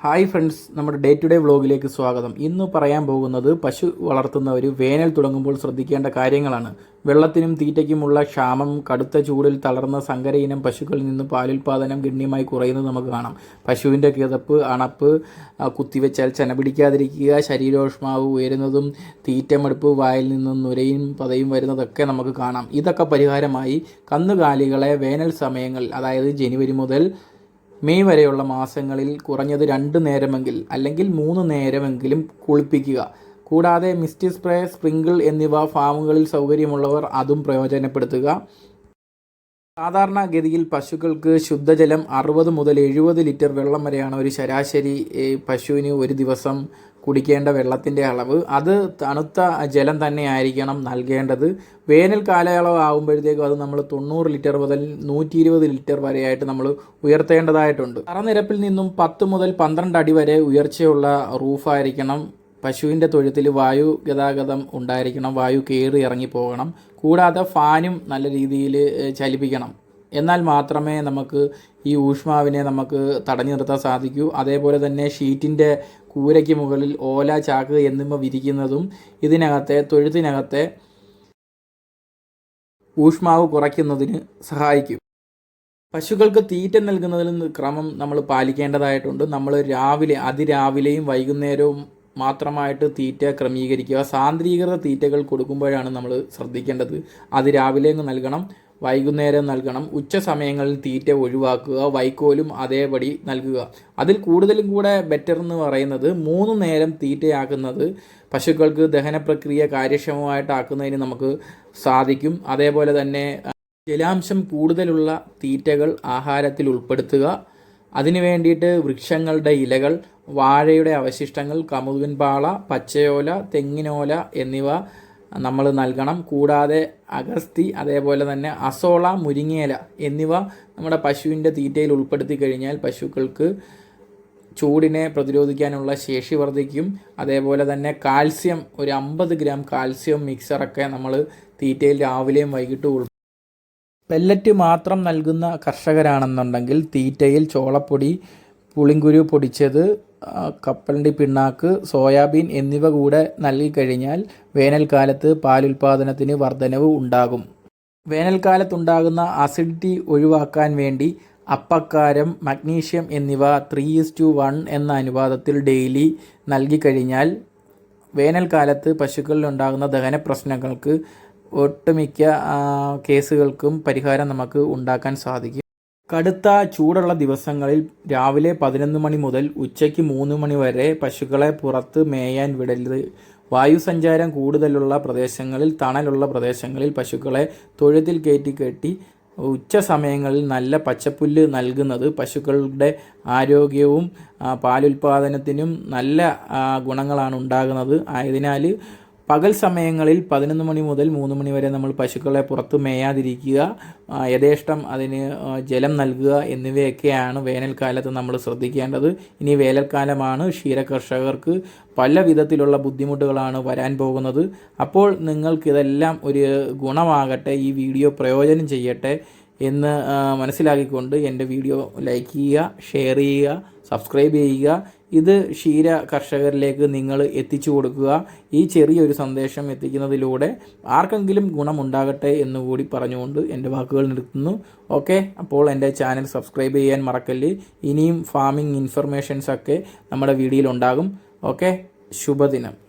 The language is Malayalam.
ഹായ് ഫ്രണ്ട്സ് നമ്മുടെ ഡേ ടു ഡേ വ്ളോഗിലേക്ക് സ്വാഗതം. ഇന്ന് പറയാൻ പോകുന്നത് പശു വളർത്തുന്നവർ വേനൽ തുടങ്ങുമ്പോൾ ശ്രദ്ധിക്കേണ്ട കാര്യങ്ങളാണ്. വെള്ളത്തിനും തീറ്റയ്ക്കുമുള്ള ക്ഷാമം കടുത്ത ചൂടിൽ തളർന്ന സങ്കര ഇനം പശുക്കളിൽ നിന്ന് പാലുൽപാദനം ഗണ്യമായി കുറയുന്നത് നമുക്ക് കാണാം. പശുവിന്റെ കിതപ്പ് അണപ്പ് കുത്തിവെച്ചാൽ ചെന പിടിക്കാതിരിക്കുക ശരീരോഷ്മാവ് ഉയരുന്നതും തീറ്റമെടുപ്പ് വായിൽ നിന്നും നുരയും പതയും വരുന്നതൊക്കെ നമുക്ക് കാണാം. ഇതൊക്കെ പരിഹാരമായി കന്നുകാലികളെ വേനൽ സമയങ്ങളിൽ അതായത് ജനുവരി മുതൽ മെയ് വരെയുള്ള മാസങ്ങളിൽ കുറഞ്ഞത് രണ്ട് നേരമെങ്കിൽ അല്ലെങ്കിൽ മൂന്ന് നേരമെങ്കിലും കുളിപ്പിക്കുക. കൂടാതെ മിസ്റ്റി സ്പ്രേ സ്പ്രിങ്കിൾ എന്നിവ ഫാമുകളിൽ സൗകര്യമുള്ളവർ അതും പ്രയോജനപ്പെടുത്തുക. സാധാരണഗതിയിൽ പശുക്കൾക്ക് ശുദ്ധജലം അറുപത് മുതൽ എഴുപത് ലിറ്റർ വെള്ളം വരെയാണ് ഒരു ശരാശരി പശുവിന് ഒരു ദിവസം കുടിക്കേണ്ട വെള്ളത്തിന്റെ അളവ് അത് തണുത്ത ജലം തന്നെ ആയിരിക്കണം നൽകേണ്ടത്. വേനൽ കാലയളവ് ആകുമ്പോഴത്തേക്കും അത് നമ്മൾ തൊണ്ണൂറ് ലിറ്റർ മുതൽ നൂറ്റി ഇരുപത് ലിറ്റർ വരെയായിട്ട് നമ്മൾ ഉയർത്തേണ്ടതായിട്ടുണ്ട്. തറനിരപ്പിൽ നിന്നും പത്ത് മുതൽ പന്ത്രണ്ട് അടി വരെ ഉയർച്ചയുള്ള റൂഫായിരിക്കണം. പശുവിന്റെ തൊഴുത്തിൽ വായു ഗതാഗതം ഉണ്ടായിരിക്കണം. വായു കയറി ഇറങ്ങി പോകണം കൂടാതെ ഫാനും നല്ല രീതിയിൽ ചലിപ്പിക്കണം. എന്നാൽ മാത്രമേ നമുക്ക് ഈ ഊഷ്മാവിനെ നമുക്ക് തടഞ്ഞു നിർത്താൻ സാധിക്കൂ. അതേപോലെ തന്നെ ഷീറ്റിന്റെ കൂരയ്ക്ക് മുകളിൽ ഓല ചാക്ക് എന്നിവ വിരിക്കുന്നതും ഇതിനകത്തെ തൊഴുത്തിനകത്തെ ഊഷ്മാവ് കുറയ്ക്കുന്നതിന് സഹായിക്കും. പശുക്കൾക്ക് തീറ്റ നൽകുന്നതിൽ ക്രമം നമ്മൾ പാലിക്കേണ്ടതായിട്ടുണ്ട്. നമ്മൾ രാവിലെ അതിരാവിലെയും വൈകുന്നേരവും മാത്രമായിട്ട് തീറ്റ ക്രമീകരിക്കുക. സാന്ദ്രീകൃത തീറ്റകൾ കൊടുക്കുമ്പോഴാണ് നമ്മൾ ശ്രദ്ധിക്കേണ്ടത്. അതിരാവിലെ അങ്ങ് നൽകണം. വൈകുന്നേരം നൽകണം. ഉച്ച സമയങ്ങളിൽ തീറ്റ ഒഴിവാക്കുക. വൈക്കോലും അതേപടി നൽകുക. അതിൽ കൂടുതലും കൂടെ ബെറ്റർ എന്ന് പറയുന്നത് മൂന്ന് നേരം തീറ്റയാക്കുന്നത് പശുക്കൾക്ക് ദഹന പ്രക്രിയ കാര്യക്ഷമമായിട്ടാക്കുന്നതിന് നമുക്ക് സാധിക്കും. അതേപോലെ തന്നെ ജലാംശം കൂടുതലുള്ള തീറ്റകൾ ആഹാരത്തിൽ ഉൾപ്പെടുത്തുക. അതിനു വേണ്ടിയിട്ട് വൃക്ഷങ്ങളുടെ ഇലകൾ വാഴയുടെ അവശിഷ്ടങ്ങൾ കമുകിൻപാള പച്ചയോല തെങ്ങിനോല എന്നിവ നമ്മൾ നൽകണം. കൂടാതെ അഗസ്തി അതേപോലെ തന്നെ അസോള മുരിങ്ങേല എന്നിവ നമ്മുടെ പശുവിന്റെ തീറ്റയിൽ ഉൾപ്പെടുത്തി കഴിഞ്ഞാൽ പശുക്കൾക്ക് ചൂടിനെ പ്രതിരോധിക്കാനുള്ള ശേഷി വർദ്ധിക്കും. അതേപോലെ തന്നെ കാൽസ്യം ഒരു അമ്പത് ഗ്രാം കാൽസ്യം മിക്സറൊക്കെ നമ്മൾ തീറ്റയിൽ രാവിലെയും വൈകിട്ടും ഉൾ പെല്ലറ്റ് മാത്രം നൽകുന്ന കർഷകരാണെന്നുണ്ടെങ്കിൽ തീറ്റയിൽ ചോളപ്പൊടി പുളിങ്കുരു പൊടിച്ചത് ആ, കപ്പലണ്ടി പിണ്ണാക്ക് സോയാബീൻ എന്നിവ കൂടെ നൽകിക്കഴിഞ്ഞാൽ വേനൽക്കാലത്ത് പാലുൽപാദനത്തിന് വർധനവ് ഉണ്ടാകും. വേനൽക്കാലത്തുണ്ടാകുന്ന അസിഡിറ്റി ഒഴിവാക്കാൻ വേണ്ടി അപ്പക്കാരം മഗ്നീഷ്യം എന്നിവ ത്രീ ഇസ് ടു വൺ എന്ന അനുപാതത്തിൽ ഡെയിലി നൽകിക്കഴിഞ്ഞാൽ വേനൽക്കാലത്ത് പശുക്കളിൽ ഉണ്ടാകുന്ന ദഹന പ്രശ്നങ്ങൾക്ക് ഒട്ടുമിക്ക കേസുകൾക്കും പരിഹാരം നമുക്ക് ഉണ്ടാക്കാൻ സാധിക്കും. കടുത്ത ചൂടുള്ള ദിവസങ്ങളിൽ രാവിലെ പതിനൊന്ന് മണി മുതൽ ഉച്ചയ്ക്ക് മൂന്ന് മണി വരെ പശുക്കളെ പുറത്ത് മേയാൻ വിടരുത്. വായുസഞ്ചാരം കൂടുതലുള്ള പ്രദേശങ്ങളിൽ തണലുള്ള പ്രദേശങ്ങളിൽ പശുക്കളെ തൊഴുത്തിൽ കയറ്റി കെട്ടി ഉച്ച സമയങ്ങളിൽ നല്ല പച്ചപ്പുല്ല് നൽകുന്നത് പശുക്കളുടെ ആരോഗ്യവും പാലുൽപാദനത്തിനും നല്ല ഗുണങ്ങളാണ് ഉണ്ടാകുന്നത്. ആയതിനാൽ പകൽ സമയങ്ങളിൽ പതിനൊന്ന് മണി മുതൽ മൂന്ന് മണി വരെ നമ്മൾ പശുക്കളെ പുറത്ത് മേയാതിരിക്കുക യഥേഷ്ടം അതിന് ജലം നൽകുക എന്നിവയൊക്കെയാണ് വേനൽക്കാലത്ത് നമ്മൾ ശ്രദ്ധിക്കേണ്ടത്. ഇനി വേനൽക്കാലമാണ് ക്ഷീരകർഷകർക്ക് പല വിധത്തിലുള്ള ബുദ്ധിമുട്ടുകളാണ് വരാൻ പോകുന്നത്. അപ്പോൾ നിങ്ങൾക്കിതെല്ലാം ഒരു ഗുണമാകട്ടെ ഈ വീഡിയോ പ്രയോജനം ചെയ്യട്ടെ. എന്ന് മനസ്സിലാക്കിക്കൊണ്ട് എന്റെ വീഡിയോ ലൈക്ക് ചെയ്യുക ഷെയർ ചെയ്യുക സബ്സ്ക്രൈബ് ചെയ്യുക. ഇത് ക്ഷീര കർഷകരിലേക്ക് നിങ്ങൾ എത്തിച്ചു കൊടുക്കുക. ഈ ചെറിയൊരു സന്ദേശം എത്തിക്കുന്നതിലൂടെ ആർക്കെങ്കിലും ഗുണമുണ്ടാകട്ടെ എന്നുകൂടി പറഞ്ഞുകൊണ്ട് എന്റെ വാക്കുകൾ നിർത്തുന്നു. ഓക്കെ അപ്പോൾ എന്റെ ചാനൽ സബ്സ്ക്രൈബ് ചെയ്യാൻ മറക്കല്ല്. ഇനിയും ഫാമിംഗ് ഇൻഫർമേഷൻസ് ഒക്കെ നമ്മുടെ വീഡിയോയിൽ ഉണ്ടാകും. ഓക്കെ ശുഭദിനം.